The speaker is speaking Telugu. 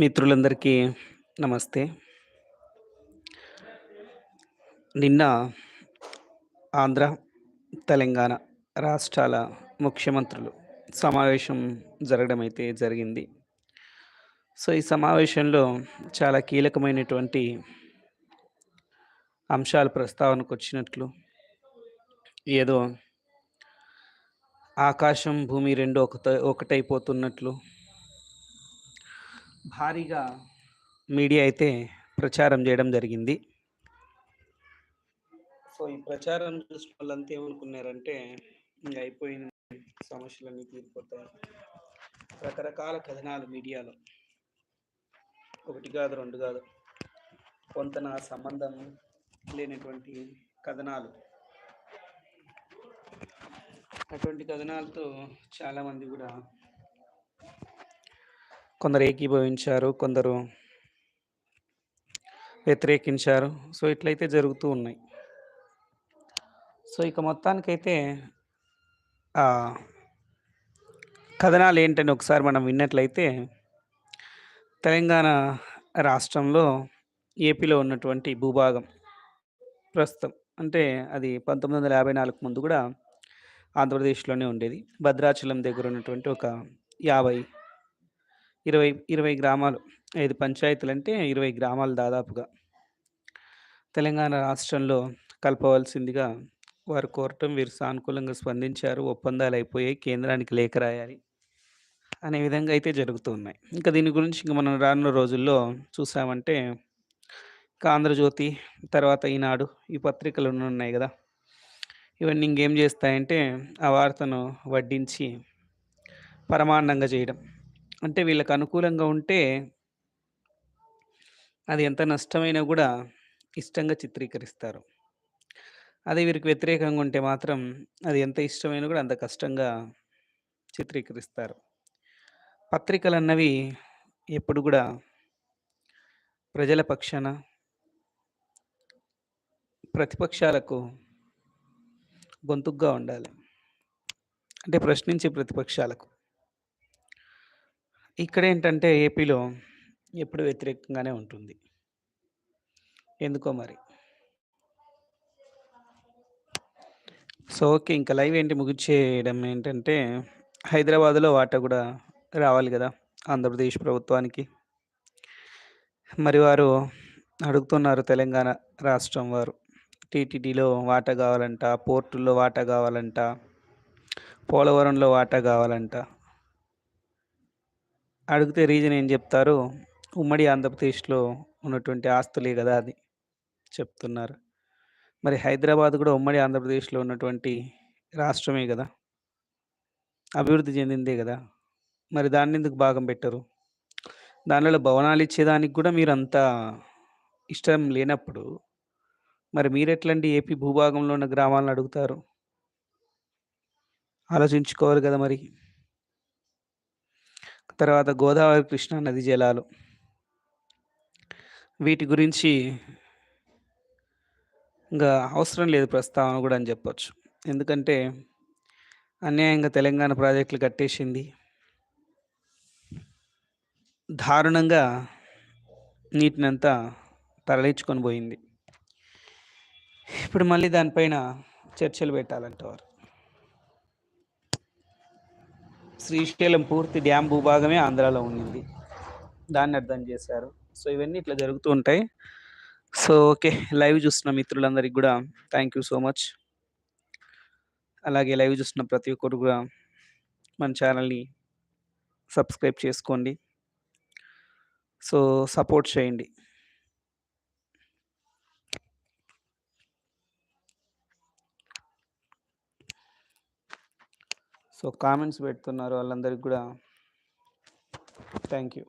మిత్రులందరికీ నమస్తే. నిన్న ఆంధ్ర, తెలంగాణ రాష్ట్రాల ముఖ్యమంత్రులు సమావేశం జరగడమైతే జరిగింది. సో, ఈ సమావేశంలో చాలా కీలకమైనటువంటి అంశాలు ప్రస్తావనకొచ్చినట్లు ఏదో ఆకాశం, భూమి రెండు ఒకట ఒకటైపోతున్నట్లు భారీగా మీడియా అయితే ప్రచారం జేయడం జరిగింది. సో, ఈ ప్రచారం చూసిన వాళ్ళంతా ఏమనుకున్నారంటే, ఇంగ అయిపోయింది సమస్యలన్నీ తీరిపోతాయి. రకరకాల కథనాలు మీడియాలో. ఒకటి గాదు, 2 గాదు. పొంతన సంబంధం లేనటువంటి కథనాలు. అటువంటి కథనాలతో చాలామంది గూడా కొందరు ఏకీభవించారు. కొందరు వ్యతిరేకించారు. సో, ఇట్లయితే జరుగుతూ ఉన్నాయి. సో, ఇక మొత్తానికైతే కథనాలు ఏంటని ఒకసారి మనం విన్నట్లయితే తెలంగాణ రాష్ట్రంలో ఏపీలో ఉన్నటువంటి భూభాగం ప్రస్తుతం అంటే అది 1954 ముందు కూడా ఆంధ్రప్రదేశ్‌లోనే ఉండేది. భద్రాచలం దగ్గర ఉన్నటువంటి ఒక 50 20, 20 గ్రామాలు 5 పంచాయతీలంటే 20 గ్రామాలు దాదాపుగా తెలంగాణ రాష్ట్రంలో కలపవలసిందిగా వారు కోరటం వీరు సానుకూలంగా స్పందించారు. ఒప్పందాలు అయిపోయాయి కేంద్రానికి లేఖ రాయాలి. అనే విధంగా అయితే జరుగుతూ ఉన్నాయి. ఇంకా దీని గురించి ఇంకా మనం రానున్న రోజుల్లో చూసామంటే ఇక 'ఆంధ్రజ్యోతి' తర్వాత 'ఈనాడు' ఈ పత్రికలు ఉన్నాయి కదా ఇవన్నీ ఇంకేం చేస్తాయంటే ఆ వార్తను వడ్డించి పరమాన్నంగా చేయడం అంటే వీళ్ళకి అనుకూలంగా ఉంటే అది ఎంత నష్టమైనా కూడా ఇష్టంగా చిత్రీకరిస్తారు. అదే వీరికి వ్యతిరేకంగా ఉంటే మాత్రం అది ఎంత ఇష్టమైనా కూడా అంత కష్టంగా చిత్రీకరిస్తారు. పత్రికలన్నవి ఎప్పుడు కూడా ప్రజల పక్షాన ప్రతిపక్షాలకు గొంతుగ్గా ఉండాలి. అంటే ప్రశ్నించే ప్రతిపక్షాలకు. ఇక్కడ ఏంటంటే ఏపీలో ఎప్పుడు వ్యతిరేకంగానే ఉంటుంది. ఎందుకో మరి. So, okay. ఇంకా లైవ్ ఏంటి ముగిచ్చేయడం ఏంటంటే హైదరాబాద్‌లో వాటా కూడా రావాలి కదా ఆంధ్రప్రదేశ్ ప్రభుత్వానికి. మరి వారు అడుగుతున్నారు తెలంగాణ రాష్ట్రం వారు. టీటీడీలో వాటా కావాలంట పోర్టుల్లో వాటా కావాలంట పోలవరంలో వాటా కావాలంట అడిగితే రీజన్ ఏం చెప్తారు ఉమ్మడి ఆంధ్రప్రదేశ్‌లో ఉన్నటువంటి ఆస్తులే కదా అది చెప్తున్నారు. మరి హైదరాబాద్ కూడా ఉమ్మడి ఆంధ్రప్రదేశ్‌లో ఉన్నటువంటి రాష్ట్రమే కదా అభివృద్ధి చెందిందే కదా మరి దాన్నెందుకు భాగం పెట్టరు దానిలో భవనాలు ఇచ్చేదానికి కూడా మీరు అంత ఇష్టం లేనప్పుడు మరి మీరెట్లండి ఏపీ భూభాగంలో ఉన్న గ్రామాలను అడుగుతారు? ఆలోచించుకోవాలి కదా మరి. తర్వాత గోదావరి, కృష్ణా నదీ జలాలు. వీటి గురించి ఇంకా అవసరం లేదు ప్రస్తావన కూడా అని చెప్పొచ్చు ఎందుకంటే అన్యాయంగా తెలంగాణ ప్రాజెక్టులు కట్టేసింది. దారుణంగా నీటినంతా తరలించుకొని పోయింది ఇప్పుడు మళ్ళీ దానిపైన చర్చలు పెట్టాలంటే వారు. శ్రీశైలం పూర్తి డ్యామ్ భూభాగమే ఆంధ్రాలో ఉండింది. దాన్ని అర్థం చేశారు సో, ఇవన్నీ ఇట్లా జరుగుతూ ఉంటాయి. So, okay. లైవ్ చూస్తున్న మిత్రులందరికి కూడా థ్యాంక్ యూ సో మచ్. అలాగే లైవ్ చూస్తున్న ప్రతి ఒక్కరు కూడా మన ఛానల్ని సబ్స్క్రైబ్ చేసుకోండి. సో, సపోర్ట్ చేయండి. సో, కామెంట్స్ పెడుతున్నారు వాళ్ళందరికి కూడా థ్యాంక్ యూ.